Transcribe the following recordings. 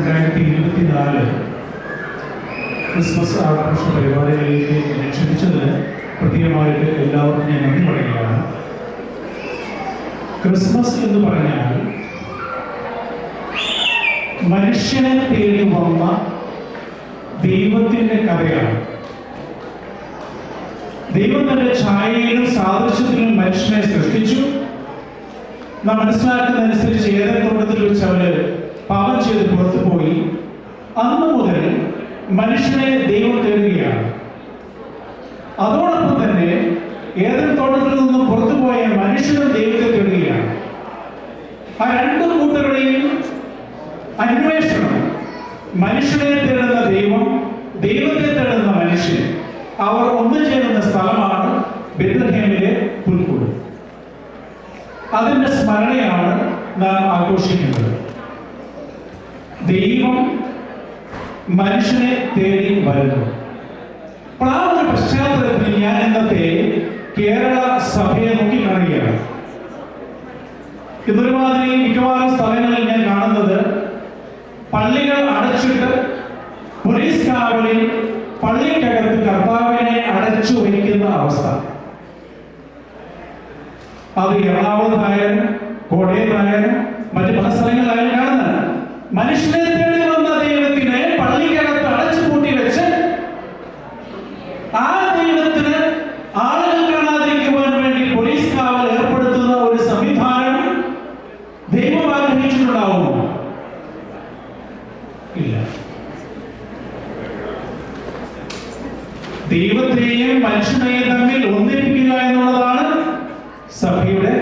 രണ്ടായിരത്തി ഇരുപത്തിനാല് ക്രിസ്മസ് ആഘോഷ പരിപാടികളിലേക്ക് എന്നെ ക്ഷണിച്ചതിന് പ്രത്യേകമായിട്ട് എല്ലാവർക്കും ഞാൻ നന്ദി പറയുകയാണ്. ക്രിസ്മസ് എന്ന് പറഞ്ഞാൽ മനുഷ്യനെ തേടി വന്ന ദൈവത്തിന്റെ കഥയാണ്. ദൈവം തന്റെ ഛായയിലും സാദൃശ്യത്തിലും മനുഷ്യനെ സൃഷ്ടിച്ചു. നാം മനസ്സിലാക്കുന്നതനുസരിച്ച് ഏതൊരു തോട്ടത്തിൽ വെച്ച് അവർ പാപം ചെയ്ത് പുറത്തു പോയി. അന്ന് മുതൽ മനുഷ്യനെ ദൈവം തേടുകയാണ്. അതോടൊപ്പം തന്നെ ഏതൊരു തോട്ടത്തിൽ നിന്നും പുറത്തു പോയ മനുഷ്യനും ദൈവത്തെ തേടുകയാണ്. ആ രണ്ട് കൂട്ടരുടെയും അന്വേഷണം മനുഷ്യനെ തേടുന്ന ദൈവം ദൈവത്തെ തേടുന്ന മനുഷ്യൻ അവർ ഒന്നു ചേരുന്ന സ്ഥലമാണ് ബെത്ലഹേമിലെ പുൽക്കൂട്. അതിന്റെ സ്മരണയാണ് നാം ആഘോഷിക്കുന്നത്. ദൈവം മനുഷ്യനെ തേടി വരുന്നു. അപ്പോൾ ആ ഒരു പശ്ചാത്തലത്തിൽ ഞാൻ ഇന്നത്തെ കേരള സഭയെ നോക്കി കാണുകയാണ്. ഇതൊരുമാതിരി മിക്കവാറും സ്ഥലങ്ങളിൽ ഞാൻ കാണുന്നത് പള്ളികൾ അടച്ചിട്ട് പോലീസ് കാവലിൽ പള്ളിക്കകത്ത് കർത്താവിനെ അടച്ചു വയ്ക്കുന്ന അവസ്ഥ. അത് എറണാകുളത്തായാലും കോട്ടയത്തായാലും മറ്റു പല സ്ഥലങ്ങളിലായാലും കാണുന്നത്. മനുഷ്യനെ തേടി വന്ന ദൈവത്തിനെ പള്ളിക്കകത്ത് അടച്ചു പൂട്ടി വെച്ച് ആ ദൈവത്തിന് ആളുകൾ കാണാതിരിക്കുവാൻ വേണ്ടി പോലീസ് കാവൽ ഏർപ്പെടുത്തുന്ന ഒരു സംവിധാനം ദൈവം ആഗ്രഹിച്ചിട്ടുണ്ടാവുമോ? ഇല്ല. ദൈവത്തെയും മനുഷ്യനെയും തമ്മിൽ ഒന്നിപ്പിക്കുക എന്നുള്ളതാണ് സഭയുടെ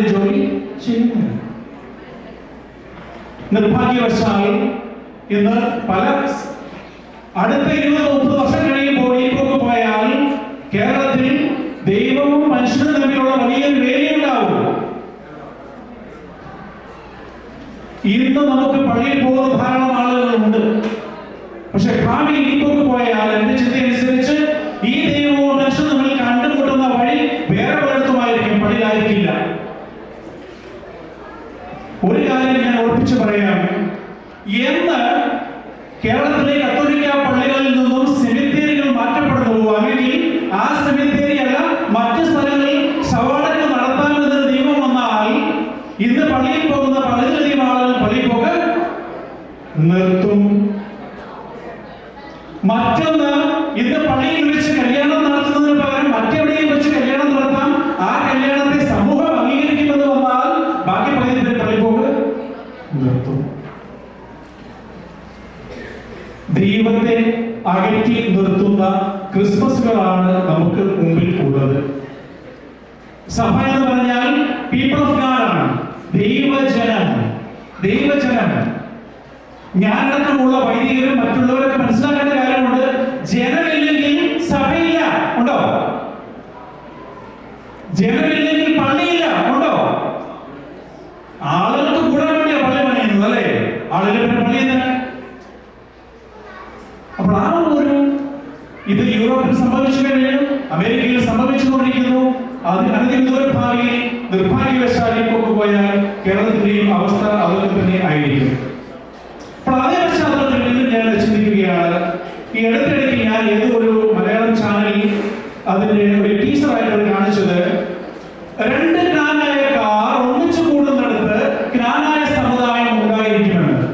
എന്റെ ജോലി ചെയ്യുന്നില്ല നിർഭാഗ്യവശാൽ ഇന്ന് പല അടുത്ത ഇരുപത് മുപ്പത് വർഷം കഴിയുമ്പോൾ ഈ പോക്ക് പോയാൽ കേരളത്തിൽ ദൈവവും മനുഷ്യനും തമ്മിലുള്ള വലിയൊരു വേലിയുണ്ടാവും. ഇന്ന് നമുക്ക് പള്ളിയിൽ പോകുന്ന ധാരാളം ആളുകളുണ്ട്. പക്ഷെ ഭാവിയിൽ ഒരു കാര്യം ഞാൻ ഉറപ്പിച്ചു പറയാം. എന്ന് കേരളത്തിലെ കത്തോലിക്ക പള്ളികളിൽ നിന്നും സെമിത്തേരികൾ മാറ്റപ്പെടുന്നു അല്ലെങ്കിൽ ആ സെമിത്തേരി അല്ല മറ്റു സ്ഥലങ്ങളിൽ ശവടക്ക് നടത്താമെന്ന് നിയമം വന്നാൽ ഇന്ന് പള്ളിയിൽ പോകുന്ന പലതിലധികം ആളുകൾ പള്ളിയിൽ പോക്ക് നിർത്തും മറ്റൊന്ന് ഇന്ന് പള്ളിയിൽ വെച്ച് കല്യാണം നടത്തുന്നതിന് പകരം മറ്റെവിടെയും വെച്ച് കല്യാണം നടത്താം ആ കല്യാണത്തെ സമൂഹം അംഗീകരിക്കുമെന്ന് വന്നാൽ ബാക്കി പള്ളിയിൽ പേര് പള്ളി പോക്ക് നിർത്തും ദൈവത്തെ അകറ്റി നിർത്തുന്ന ക്രിസ്മസുകളാണ് നമുക്ക് മുമ്പിൽ ഉള്ളത്. സഭ എന്ന് പറഞ്ഞാൽ പീപ്പിൾ ഓഫ് ഗാഡ് ആണ്. ദൈവജനം. ദൈവജനം. ഞാനടക്കമുള്ള വൈദികരും മറ്റുള്ളവരൊക്കെ മനസ്സിലാക്കേണ്ട കാര്യമുണ്ട്. ജനമില്ലെങ്കിൽ സഭയില്ല. ഉണ്ടോ? ജനമില്ലെങ്കിൽ പള്ളിയില്ല ഉണ്ടോ ആളുകൾക്ക് കൂടാൻ വേണ്ടിയാ പള്ളി പണിയുന്നത് അല്ലേ ആളുകൾ പിന്നെ പള്ളിയിൽ തന്നെ അപ്പോൾ ആ ഒരു ഇത് യൂറോപ്പിൽ സംഭവിച്ചു കഴിഞ്ഞു അമേരിക്കയിൽ സംഭവിച്ചുകൊണ്ടിരിക്കുന്നു അത് അനധികൃത ഭാവിയിൽ നിർഭാഗ്യവശാലി പോയാൽ കേരളത്തിന്റെയും അവസ്ഥ അതൊക്കെ തന്നെ ആയിരിക്കും. അപ്പോൾ അതേ പശ്ചാത്തലത്തിൽ ഞാൻ ചിന്തിക്കുകയാണ് ഈ അടുത്തിടയ്ക്ക് ഞാൻ ഏതോ ഒരു മലയാളം ചാനലിൽ അതിന്റെ ഒരു ടീച്ചറായിട്ട് കാണിച്ചത്. രണ്ട് ഗ്രാനായ കാർ ഒന്നിച്ചു കൂടുന്നിടത്ത് ഗ്രാനായ സമുദായം ഉണ്ടായിരിക്കുമെന്ന്.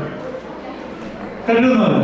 കരുതുന്നത്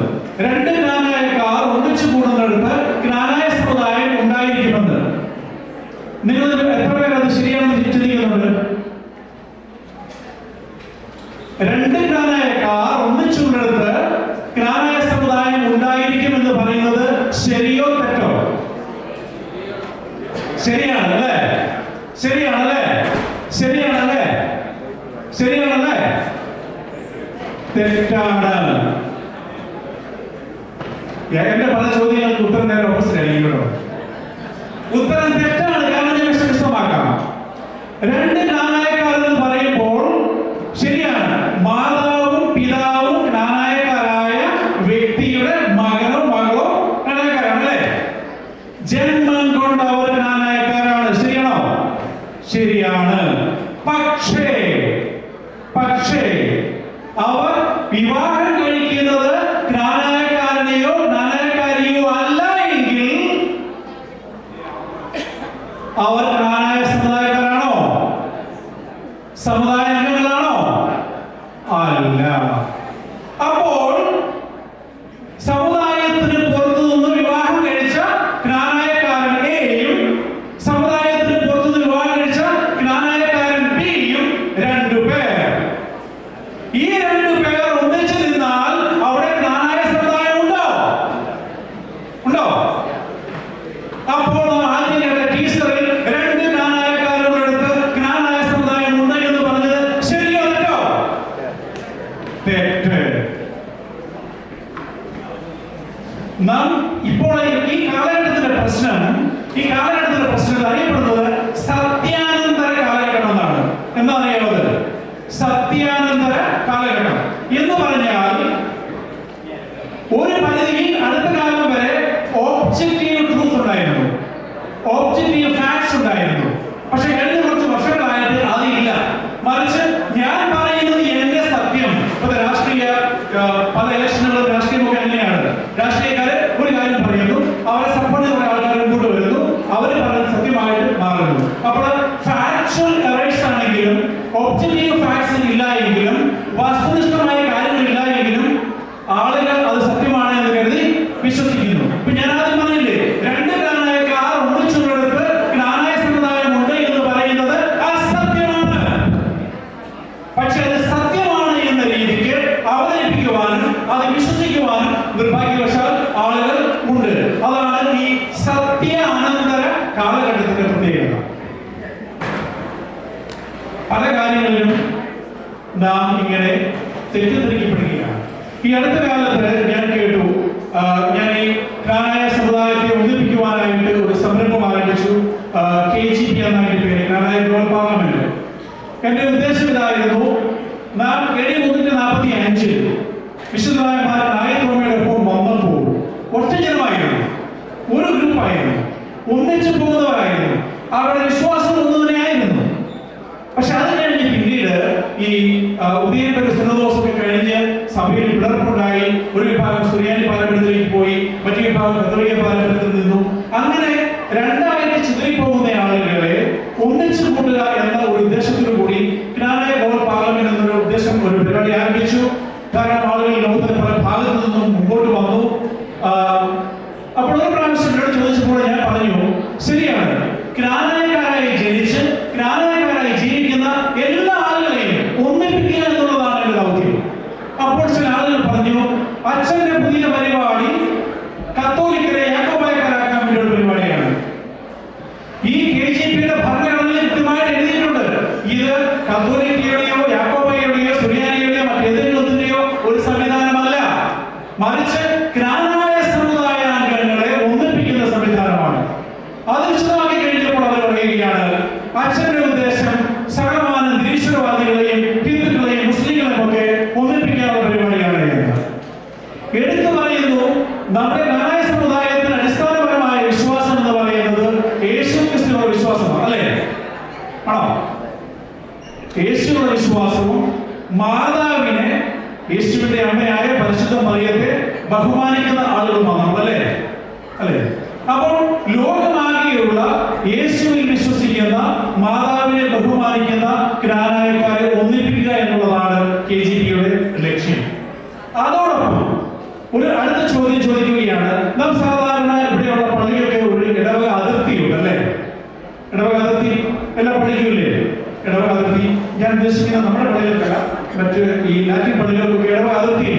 സമുദായ അംഗങ്ങളാണോ? അല്ല. പലരും ഞാൻ കേട്ടു. ഞാൻ ഈ കാനായ സമുദായത്തെ ഒന്നിപ്പിക്കുവാനായിട്ട് ഒരു സംരംഭം ആരംഭിച്ചു. കെ ജി പി എന്നാണ് എന്റെ പേര്. കാനായ ഗ്ലോബൽ പാർലമെന്റ് എന്റെ പിളർപ്പുണ്ടായി. ഒരു വിഭാഗം സുറിയാനി പാലപ്പെടുത്തിലേക്ക് പോയി. മറ്റു വിഭാഗം കത്തോലിക്ക പാലപ്പെടുത്തിൽ നിന്നു. അങ്ങനെ രണ്ടായിട്ട് ചിതറിപ്പോകുന്ന ആളുകളെ ഒന്നിച്ചു കൂട്ടുക എന്ന ഒരു ഉദ്ദേശത്തോടു കൂടി പാർലമെന്റ് എന്നൊരു ഉദ്ദേശം ഒരു പരിപാടി ആരംഭിച്ചു. കാരണം ബഹുമാനിക്കുന്ന ആളുകളുമാണ് അല്ലെ? അല്ലേ? അപ്പോൾ ലോകമാകെയുള്ള യേശുവിൽ വിശ്വസിക്കുന്ന മാതാവിനെ ബഹുമാനിക്കുന്ന ഗ്രാനായക്കാരെ ഒന്നിപ്പിക്കുക എന്നുള്ളതാണ് കെ ജി പിയുടെ ലക്ഷ്യം. അതോടൊപ്പം ഒരു അടുത്ത ചോദ്യം ചോദിക്കുകയാണ് നാം സാധാരണ ഇവിടെയുള്ള പള്ളികൾക്ക് ഒരു ഇടവക അതിർത്തിയുണ്ട് അല്ലെ? ഇടവക അതിർത്തി എല്ലാ പള്ളിക്കുമില്ലേ ഇടവക അതിർത്തി. ഞാൻ ഉദ്ദേശിക്കുന്ന നമ്മുടെ പള്ളികൾക്കല്ല മറ്റ് ഈ ലാറ്റിൻ പള്ളികൾക്കൊക്കെ ഇടവക അതിർത്തി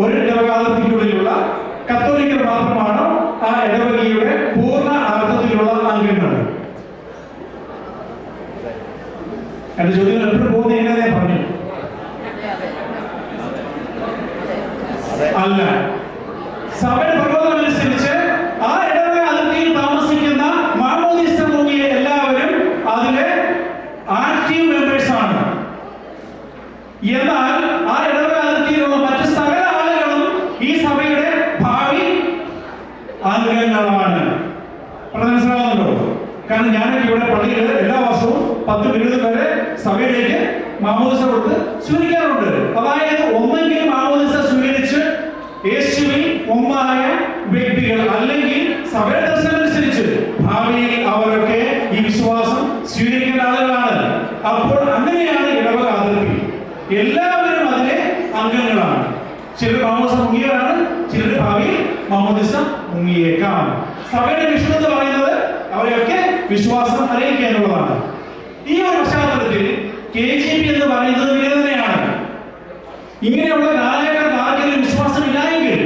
ഒരു ഇടവകാലത്തിനുള്ളിലുള്ള കത്തോലിക്കർ മാത്രമാണ് ആ ഇടവകയുടെ പൂർണ അർത്ഥത്തിലുള്ള അംഗങ്ങൾ. എന്റെ ചോദ്യം എപ്പോഴും പോകുന്ന എങ്ങനെ ഞാൻ പറഞ്ഞു. അല്ല. സഭയുടെ പ്രബോധനം അനുസരിച്ച് ആ ഇടവക അതിർത്തിയിൽ താമസിക്കുന്ന മാമോദിസ ഭൂമിയെ എല്ലാവരും അതിലെ ആക്റ്റീവ് മെമ്പേഴ്സ് ആണ്. എന്നാൽ അപ്പോൾ അങ്ങനെയാണ് ഇടവക അതിർത്തി. എല്ലാവരും അതിലെ അംഗങ്ങളാണ്. ചിലർ മാമോദിസ മുങ്ങിയവരാണ് ചിലർ ഭാവിയിൽ മാമോദിസ മുങ്ങിയേക്കാം. സഭയുടെ വിഷ്ണു എന്ന് പറയുന്നത് അവരെയൊക്കെ വിശ്വാസം അറിയിക്കുക എന്നുള്ളതാണ് ഈ ഒരു പശ്ചാത്തലത്തിൽ കെ ജി പി എന്ന് പറയുന്നത് തന്നെയാണ്. ഇങ്ങനെയുള്ള നായകർക്ക് ആർക്കെങ്കിലും വിശ്വാസമില്ലായെങ്കിൽ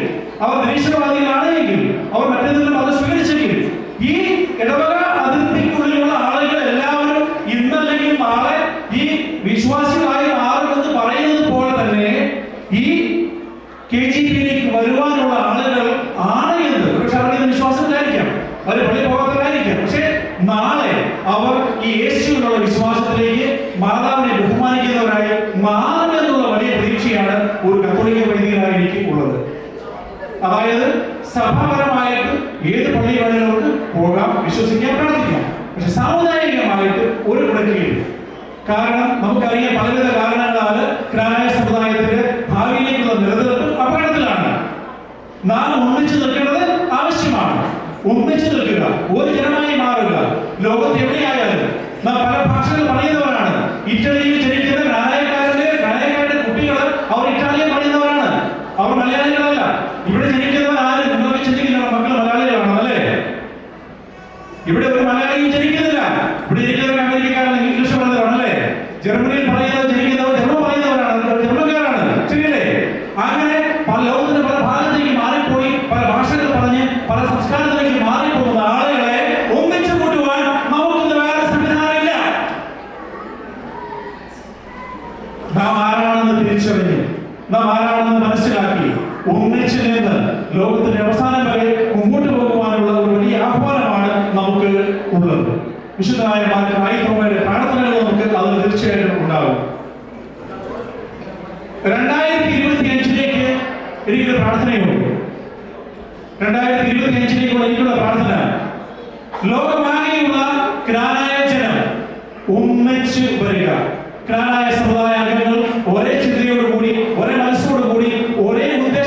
അവർ നിരീശ്വരവാദികളാണ് എങ്കിൽ അവർ മറ്റേതെങ്കിലും മതം സ്വീകരിച്ചെങ്കിൽ ഈ ഇടവക അതിർത്തിക്കുള്ളിലുള്ള ആളുകൾ എല്ലാവരും ഇന്നല്ലെങ്കിൽ നാളെ ഈ വിശ്വാസികളായി മാറുമെന്ന് പറയുന്നത് പോലെ തന്നെ ഈ കെ ജി പിയിലേക്ക് വരുവാനുള്ള ആളുകൾ ആണ് എന്ന് പക്ഷെ അവർക്ക് ഇത് വിശ്വാസമില്ലായിരിക്കാം അവർ പള്ളി പോകാത്തവരായിരിക്കാം പക്ഷെ നാളെ അവർ ഈ യേശുവിനുള്ള വിശ്വാസത്തിലേക്ക് മാതാവിനെ ബഹുമാനിക്കുന്നവരായി മാറുമെന്നുള്ള വലിയ പ്രതീക്ഷയാണ് ഒരു കത്തോലിക്ക വൈദികനായി എനിക്ക് ഉള്ളത് അതായത് സഭാപരമായിട്ട് ഏത് പള്ളി വേണമെങ്കിലും പോകാം വിശ്വസിക്കാൻ പ്രാർത്ഥിക്കാം. പക്ഷെ സാമുദായികമായിട്ട് ഒരു മുടക്കിയില്ല കാരണം നമുക്കറിയാം പലവിധ കാരണങ്ങളാൽ ക്രാനായ സമുദായത്തിന്റെ ഭാവിയിലേക്കുള്ള നിലനിൽപ്പ് അപകടത്തിലാണ്. നാം ഒന്നിച്ചു നിൽക്കേണ്ടത് ആവശ്യമാണ്. ഒന്നിച്ചു നിൽക്കുക ഒരു ജനമായി മാറുക. ലോകത്ത് എവിടെയായാലും നാം പല ഭാഷകൾ പറയുന്നവരാണ്. ഇറ്റലിയിൽ ജനിക്കുന്ന ഗ്രാനായക്കാരന്റെ നാം ആരാണെന്ന് തിരിച്ചറിഞ്ഞ് നാം ആരാണെന്ന് മനസ്സിലാക്കി ഒന്നിച്ചു നിന്ന് ലോകത്തിന്റെ അവസാനം വരെ മുമ്പോട്ട് പോകുവാനുള്ള ഒരു വലിയ ആഹ്വാനമാണ് നമുക്ക് ഉള്ളത്. വിശുദ്ധമായ ക്രൈസ്തവരുടെ പ്രാർത്ഥനകൾ നമുക്ക് അത് തീർച്ചയായിട്ടും ഉണ്ടാകും. രണ്ടായിരത്തി ഇരുപത്തി അഞ്ചിലേക്ക് എനിക്കൊരു പ്രാർത്ഥനയുണ്ട്. രണ്ടായിരത്തി ഇരുപത്തി അഞ്ചിലേക്കുള്ള എനിക്കുള്ള പ്രാർത്ഥന ലോകമാകെയുള്ള ക്രാനായ ജനം ഒന്നിച്ച് വരിക ക്രാനായ സമുദായ അംഗങ്ങൾ ഒരേ ചിന്തയോടുകൂടി ഒരേ മനസ്സോടുകൂടി ഒരേ ഉദ്ദേശ